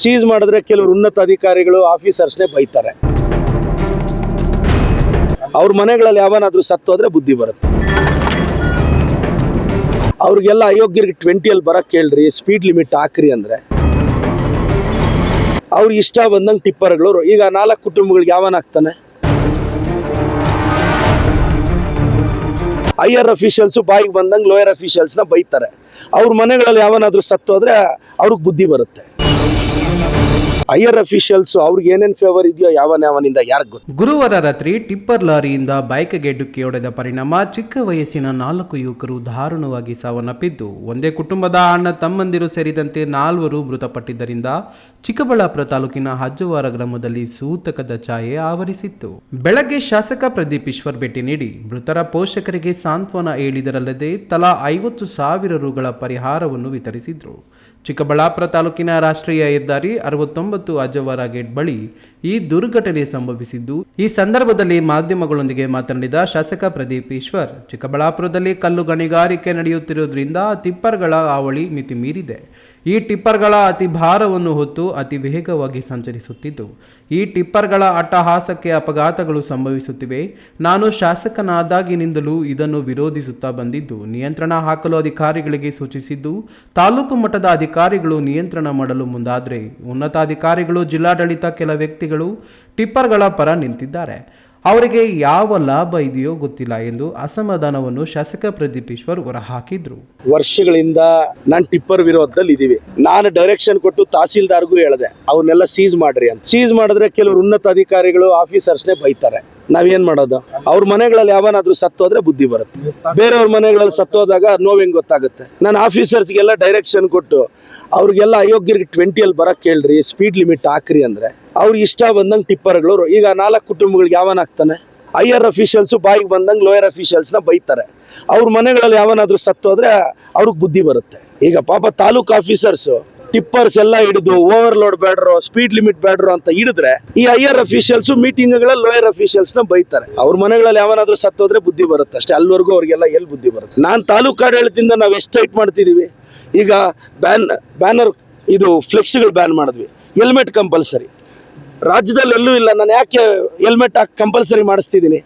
Seize ಮಾಡಿದ್ರೆ ಕೆಲವರು ಉನ್ನತ ಅಧಿಕಾರಿಗಳು, ಆಫೀಸರ್ಸ್ನೇ ಬೈತಾರೆ. ಅವ್ರ ಮನೆಗಳಲ್ಲಿ ಯಾವನಾದ್ರೂ ಸತ್ತೋದ್ರೆ ಬುದ್ಧಿ ಬರುತ್ತೆ. ಅವ್ರಿಗೆಲ್ಲ ಅಯೋಗ್ಯರಿಗೆ ಟ್ವೆಂಟಿಯಲ್ಲಿ ಬರಕ್ಕೆ ಕೇಳ್ರಿ ಸ್ಪೀಡ್ ಲಿಮಿಟ್ ಹಾಕ್ರಿ ಅಂದ್ರೆ. ಅವ್ರಿಗೆ ಇಷ್ಟ ಬಂದಂಗೆ ಟಿಪ್ಪರ್ಗಳು ಈಗ ನಾಲ್ಕು ಕುಟುಂಬಗಳಿಗೆ ಯಾವನಾಗ್ತಾನೆ ಹೈಯರ್ ಅಫಿಷಿಯಲ್ಸು ಬಾಯಿಗೆ ಬಂದಂಗೆ ಲೋಯರ್ ಅಫಿಷಿಯಲ್ಸ್ನ ಬೈತಾರೆ. ಅವ್ರ ಮನೆಗಳಲ್ಲಿ ಯಾವನಾದ್ರೂ ಸತ್ತೋದ್ರೆ ಅವ್ರಿಗೆ ಬುದ್ಧಿ ಬರುತ್ತೆ. ಹೈಯರ್ ಅಫಿಷಿಯಲ್ಸ್ ಅವ್ರಿಗೆ ಏನೇನು ಫೇವರ್ ಇದೆಯೋ ಯಾವನ ಯಾವನಿಂದ ಯಾರಿಗೆ ಗೊತ್ತು? ಗುರುವಾರ ರಾತ್ರಿ ಟಿಪ್ಪರ್ ಲಾರಿಯಿಂದ ಬೈಕ್ಗೆ ಡುಕ್ಕಿ ಹೊಡೆದ ಪರಿಣಾಮ ಚಿಕ್ಕ ವಯಸ್ಸಿನ ನಾಲ್ಕು ಯುವಕರು ದಾರುಣವಾಗಿ ಸಾವನ್ನಪ್ಪಿದ್ದು, ಒಂದೇ ಕುಟುಂಬದ ಅಣ್ಣ, ತಮ್ಮಂದಿರು ಸೇರಿದಂತೆ ನಾಲ್ವರು ಮೃತಪಟ್ಟಿದ್ದರಿಂದ ಚಿಕ್ಕಬಳ್ಳಾಪುರ ತಾಲೂಕಿನ ಹಜ್ಜುವಾರ ಗ್ರಾಮದಲ್ಲಿ ಸೂತಕದ ಛಾಯೆ ಆವರಿಸಿತ್ತು. ಬೆಳಗ್ಗೆ ಶಾಸಕ ಪ್ರದೀಪ್ ಈಶ್ವರ್ ಭೇಟಿ ನೀಡಿ ಮೃತರ ಪೋಷಕರಿಗೆ ಸಾಂತ್ವನ ಹೇಳಿದರಲ್ಲದೆ ತಲಾ ಐವತ್ತು ಸಾವಿರ ರುಗಳ ಪರಿಹಾರವನ್ನು ವಿತರಿಸಿದ್ರು. ಚಿಕ್ಕಬಳ್ಳಾಪುರ ತಾಲೂಕಿನ ರಾಷ್ಟ್ರೀಯ ಹೆದ್ದಾರಿ ಅರವತ್ತೊಂಬತ್ತು ಅಜವಾರ ಗೇಟ್ ಬಳಿ ಈ ದುರ್ಘಟನೆ ಸಂಭವಿಸಿದ್ದು. ಈ ಸಂದರ್ಭದಲ್ಲಿ ಮಾಧ್ಯಮಗಳೊಂದಿಗೆ ಮಾತನಾಡಿದ ಶಾಸಕ ಪ್ರದೀಪ್ ಈಶ್ವರ್, ಚಿಕ್ಕಬಳ್ಳಾಪುರದಲ್ಲಿ ಕಲ್ಲು ಗಣಿಗಾರಿಕೆ ನಡೆಯುತ್ತಿರುವುದರಿಂದ ತಿಪ್ಪರ್ಗಳ ಹಾವಳಿ ಮಿತಿ ಮೀರಿದೆ ಈ ಟಿಪ್ಪರ್ಗಳ ಅತಿ ಭಾರವನ್ನು ಹೊತ್ತು ಅತಿ ವೇಗವಾಗಿ ಸಂಚರಿಸುತ್ತಿದ್ದು, ಈ ಟಿಪ್ಪರ್ಗಳ ಅಟ್ಟಹಾಸಕ್ಕೆ ಅಪಘಾತಗಳು ಸಂಭವಿಸುತ್ತಿವೆ. ನಾನು ಶಾಸಕನಾದಾಗಿನಿಂದಲೂ ಇದನ್ನು ವಿರೋಧಿಸುತ್ತಾ ಬಂದಿದ್ದು, ನಿಯಂತ್ರಣ ಹಾಕಲು ಅಧಿಕಾರಿಗಳಿಗೆ ಸೂಚಿಸಿದ್ದು, ತಾಲೂಕು ಮಟ್ಟದ ಅಧಿಕಾರಿಗಳು ನಿಯಂತ್ರಣ ಮಾಡಲು ಮುಂದಾದರೆ ಉನ್ನತಾಧಿಕಾರಿಗಳು, ಜಿಲ್ಲಾಡಳಿತ ಕೆಲ ವ್ಯಕ್ತಿಗಳು ಟಿಪ್ಪರ್ಗಳ ಪರ ನಿಂತಿದ್ದಾರೆ. ಅವರಿಗೆ ಯಾವ ಲಾಭ ಇದೆಯೋ ಗೊತ್ತಿಲ್ಲ ಎಂದು ಅಸಮಾಧಾನವನ್ನು ಶಾಸಕ ಪ್ರದೀಪ್ ಈಶ್ವರ್ ಹೊರಹಾಕಿದ್ರು. ವರ್ಷಗಳಿಂದ ನಾನು ಟಿಪ್ಪರ್ ವಿರೋಧದಲ್ಲಿ ಇದೀವಿ. ನಾನು ಡೈರೆಕ್ಷನ್ ಕೊಟ್ಟು ತಹಸೀಲ್ದಾರ್ಗೂ ಹೇಳಿದೆ ಅವನ್ನೆಲ್ಲ ಸೀಸ್ ಮಾಡ್ರಿ ಅಂತ. ಸೀಸ್ ಮಾಡಿದ್ರೆ ಕೆಲವರು ಉನ್ನತ ಅಧಿಕಾರಿಗಳು ಆಫೀಸರ್ಸ್ನೇ ಬೈತಾರೆ. ನಾವೇನ್ ಮಾಡೋದು? ಅವ್ರ ಮನೆಗಳಲ್ಲಿ ಯಾವನಾದ್ರೂ ಸತ್ತೋದ್ರೆ ಬುದ್ಧಿ ಬರುತ್ತೆ. ಬೇರೆಯವ್ರ ಮನೆಗಳಲ್ಲಿ ಸತ್ತೋದಾಗ ನೋವೆಂಗ್ ಗೊತ್ತಾಗುತ್ತೆ? ನಾನು ಆಫೀಸರ್ಸ್ಗೆಲ್ಲ ಡೈರೆಕ್ಷನ್ ಕೊಟ್ಟು, ಅವ್ರಿಗೆಲ್ಲ ಅಯೋಗ್ಯರಿಗೆ ಟ್ವೆಂಟಿಯಲ್ಲಿ ಬರಕ್ಕೆ ಹೇಳ್ರಿ ಸ್ಪೀಡ್ ಲಿಮಿಟ್ ಹಾಕ್ರಿ ಅಂದ್ರೆ ಅವ್ರಿಗೆ ಇಷ್ಟ ಬಂದಂಗೆ ಟಿಪ್ಪರ್ಗಳು. ಈಗ ನಾಲ್ಕು ಕುಟುಂಬಗಳಿಗೆ ಯಾವನಾಗ್ತಾನೆ ಹೈಯರ್ ಅಫಿಷಿಯಲ್ಸು ಬಾಯಿಗೆ ಬಂದಂಗೆ ಲೋಯರ್ ಅಫಿಷಿಯಲ್ಸ್ನ ಬೈತಾರೆ. ಅವ್ರ ಮನೆಗಳಲ್ಲಿ ಯಾವನಾದ್ರೂ ಸತ್ತೋದ್ರೆ ಅವ್ರಿಗೆ ಬುದ್ಧಿ ಬರುತ್ತೆ. ಈಗ ಪಾಪ ತಾಲೂಕ್ ಆಫೀಸರ್ಸು ಟಿಪ್ಪರ್ಸ್ ಎಲ್ಲ ಹಿಡಿದು ಓವರ್ಲೋಡ್ ಬೇಡ್ರೋ ಸ್ಪೀಡ್ ಲಿಮಿಟ್ ಬೇಡ್ರೋ ಅಂತ ಹಿಡಿದ್ರೆ ಈ ಹೈಯರ್ ಅಫಿಷಿಯಲ್ಸ್ ಮೀಟಿಂಗ್ಗಳಲ್ಲಿ ಲೋಯರ್ ಅಫಿಷಿಯಲ್ಸ್ನ ಬೈತಾರೆ. ಅವ್ರ ಮನೆಗಳಲ್ಲಿ ಯಾವನಾದ್ರೂ ಸತ್ತೋದ್ರೆ ಬುದ್ಧಿ ಬರುತ್ತೆ ಅಷ್ಟೇ. ಅಲ್ಲಿವರೆಗೂ ಅವ್ರಿಗೆಲ್ಲ ಎಲ್ಲಿ ಬುದ್ಧಿ ಬರುತ್ತೆ? ನಾನು ತಾಲೂಕು ಆಡಳಿತದಿಂದ ನಾವು ಎಷ್ಟು ಟೈಟ್ ಮಾಡ್ತಿದೀವಿ? ಈಗ ಬ್ಯಾನ್ ಬ್ಯಾನರ್ ಇದು ಫ್ಲೆಕ್ಸ್ಗಳು ಬ್ಯಾನ್ ಮಾಡಿದ್ವಿ. ಹೆಲ್ಮೆಟ್ ಕಂಪಲ್ಸರಿ ರಾಜ್ಯದಲ್ಲಿ ಎಲ್ಲೂ ಇಲ್ಲ. ನಾನು ಯಾಕೆ ಹೆಲ್ಮೆಟ್ ಹಾಕಿ ಕಂಪಲ್ಸರಿ ಮಾಡಿಸ್ತಿದ್ದೀನಿ?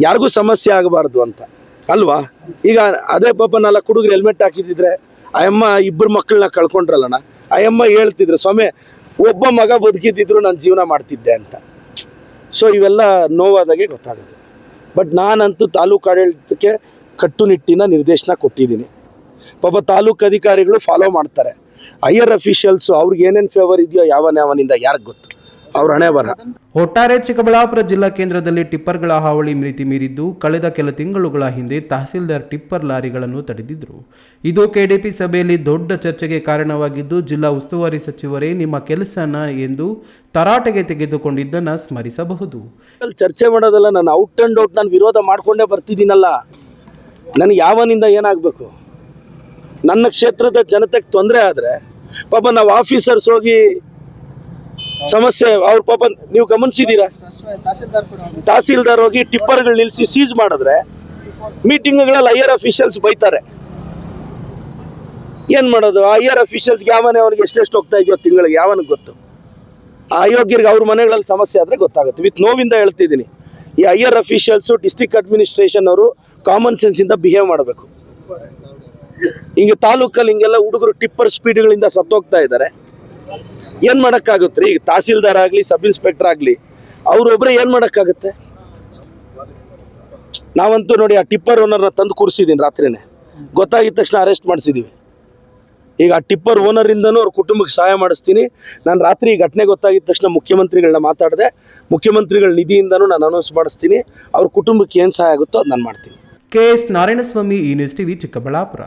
ಯಾರಿಗೂ ಸಮಸ್ಯೆ ಆಗಬಾರ್ದು ಅಂತ. ಅಲ್ವಾ? ಈಗ ಅದೇ ಪಾಪ ನಾಲ್ಕು ಹುಡುಗರು ಹೆಲ್ಮೆಟ್ ಹಾಕಿದ್ರೆ ಅಯ್ಯಮ್ಮ ಇಬ್ಬರು ಮಕ್ಕಳನ್ನ ಕಳ್ಕೊಂಡ್ರಲ್ಲಣ್ಣ. ಅಯ್ಯಮ್ಮ ಹೇಳ್ತಿದ್ರು, ಸ್ವಾಮಿ, ಒಬ್ಬ ಮಗ ಬದುಕಿದ್ದಿದ್ರು ನಾನು ಜೀವನ ಮಾಡ್ತಿದ್ದೆ ಅಂತ. ಸೊ ಇವೆಲ್ಲ ನೋವಾದಾಗೆ ಗೊತ್ತಾಗುತ್ತೆ ಬಟ್ ನಾನಂತೂ ತಾಲೂಕು ಆಡಳಿತಕ್ಕೆ ಕಟ್ಟುನಿಟ್ಟಿನ ನಿರ್ದೇಶನ ಕೊಟ್ಟಿದ್ದೀನಿ. ಪಾಪ ತಾಲೂಕು ಅಧಿಕಾರಿಗಳು ಫಾಲೋ ಮಾಡ್ತಾರೆ. ಹೈಯರ್ ಅಫಿಷಿಯಲ್ಸು ಅವ್ರಿಗೆ ಏನೇನು ಫೇವರ್ ಇದೆಯೋ ಯಾವನ ಯಾವನಿಂದ ಯಾರಿಗೆ ಗೊತ್ತು. ಅವ್ರ ಹಣೆ ಬರ. ಒಟ್ಟಾರೆ ಚಿಕ್ಕಬಳ್ಳಾಪುರ ಜಿಲ್ಲಾ ಕೇಂದ್ರದಲ್ಲಿ ಟಿಪ್ಪರ್ಗಳ ಹಾವಳಿ ಮಿತಿ ಮೀರಿದ್ದು ಕಳೆದ ಕೆಲ ತಿಂಗಳುಗಳ ಹಿಂದೆ ತಹಸೀಲ್ದಾರ್ ಟಿಪ್ಪರ್ ಲಾರಿಗಳನ್ನು ತಡೆದಿದ್ರು. ಇದು ಕೆಡಿಪಿ ಸಭೆಯಲ್ಲಿ ದೊಡ್ಡ ಚರ್ಚೆಗೆ ಕಾರಣವಾಗಿದ್ದು ಜಿಲ್ಲಾ ಉಸ್ತುವಾರಿ ಸಚಿವರೇ ನಿಮ್ಮ ಕೆಲಸನ ಎಂದು ತರಾಟೆಗೆ ತೆಗೆದುಕೊಂಡಿದ್ದನ್ನ ಸ್ಮರಿಸಬಹುದು. ಚರ್ಚೆ ಮಾಡೋದಲ್ಲ ನಾನು ಔಟ್ ಅಂಡ್ ಔಟ್ ನಾನು ವಿರೋಧ ಮಾಡಿಕೊಂಡೇ ಬರ್ತಿದ್ದೀನಲ್ಲ. ನನಗೆ ಯಾವನಿಂದ ಏನಾಗಬೇಕು? ನನ್ನ ಕ್ಷೇತ್ರದ ಜನತೆಗೆ ತೊಂದರೆ ಆದರೆ ಪಾಪ ನಾವು ಆಫೀಸರ್ಸ್ ಹೋಗಿ ಸಮಸ್ಯೆ, ಅವ್ರ ಪಾಪ ನೀವು ಗಮನಿಸಿದ್ದೀರಾ? ತಹಸೀಲ್ದಾರ್ ಹೋಗಿ ಟಿಪ್ಪರ್ಗಳು ನಿಲ್ಲಿಸಿ ಸೀಸ್ ಮಾಡಿದ್ರೆ ಮೀಟಿಂಗ್ಗಳಲ್ಲಿ ಹೈಯರ್ ಅಫಿಷಿಯಲ್ಸ್ ಬೈತಾರೆ. ಏನು ಮಾಡೋದು? ಹೈಯರ್ ಅಫಿಷಿಯಲ್ಸ್ಗೆ ಯಾವನೇ ಅವ್ರಿಗೆ ಎಷ್ಟೆಷ್ಟು ಹೋಗ್ತಾ ಇದೆಯೋ ತಿಂಗಳಿಗೆ ಯಾವನಿಗೆ ಗೊತ್ತು? ಆಯೋಗ್ಯರಿಗೆ ಅಯೋಗ್ಯರಿಗೆ ಅವ್ರ ಮನೆಗಳಲ್ಲಿ ಸಮಸ್ಯೆ ಆದರೆ ಗೊತ್ತಾಗುತ್ತೆ. ವಿತ್ ನೋವಿಂದ ಹೇಳ್ತಿದ್ದೀನಿ, ಈ ಹೈಯರ್ ಅಫಿಷಿಯಲ್ಸು ಡಿಸ್ಟ್ರಿಕ್ಟ್ ಅಡ್ಮಿನಿಸ್ಟ್ರೇಷನ್ ಅವರು ಕಾಮನ್ ಸೆನ್ಸಿಂದ ಬಿಹೇವ್ ಮಾಡಬೇಕು. ಹಿಂಗೆ ತಾಲೂಕಲ್ಲಿ ಹಿಂಗೆಲ್ಲ ಹುಡುಗರು ಟಿಪ್ಪರ್ ಸ್ಪೀಡ್ಗಳಿಂದ ಸತ್ತೋಗ್ತಾ ಇದ್ದಾರೆ. ಏನು ಮಾಡೋಕ್ಕಾಗುತ್ತೆ? ಈಗ ತಹಸೀಲ್ದಾರ್ ಆಗಲಿ, ಸಬ್ ಇನ್ಸ್ಪೆಕ್ಟರ್ ಆಗಲಿ ಅವರೊಬ್ಬರೇ ಏನು ಮಾಡೋಕ್ಕಾಗುತ್ತೆ? ನಾವಂತೂ ನೋಡಿ ಆ ಟಿಪ್ಪರ್ ಓನರ್ನ ತಂದು ಕೂರಿಸಿದ್ದೀನಿ ರಾತ್ರಿನೇ. ಗೊತ್ತಾಗಿದ ತಕ್ಷಣ ಅರೆಸ್ಟ್ ಮಾಡಿಸಿದ್ದೀವಿ ಈಗ ಆ ಟಿಪ್ಪರ್ ಓನರಿಂದನೂ ಅವ್ರ ಕುಟುಂಬಕ್ಕೆ ಸಹಾಯ ಮಾಡಿಸ್ತೀನಿ. ನಾನು ರಾತ್ರಿ ಈ ಘಟನೆ ಗೊತ್ತಾಗಿದ ತಕ್ಷಣ ಮುಖ್ಯಮಂತ್ರಿಗಳನ್ನ ಮಾತಾಡಿದೆ. ಮುಖ್ಯಮಂತ್ರಿಗಳ ನಿಧಿಯಿಂದನೂ ನಾನು ಅನೌನ್ಸ್ ಮಾಡಿಸ್ತೀನಿ. ಅವ್ರ ಕುಟುಂಬಕ್ಕೆ ಏನು ಸಹಾಯ ಆಗುತ್ತೋ ಅದು ನಾನು ಮಾಡ್ತೀನಿ. ಕೆ ಎಸ್ ನಾರಾಯಣಸ್ವಾಮಿ ಈ ನ್ಯೂಸ್ ಟಿವಿ ಚಿಕ್ಕಬಳ್ಳಾಪುರ.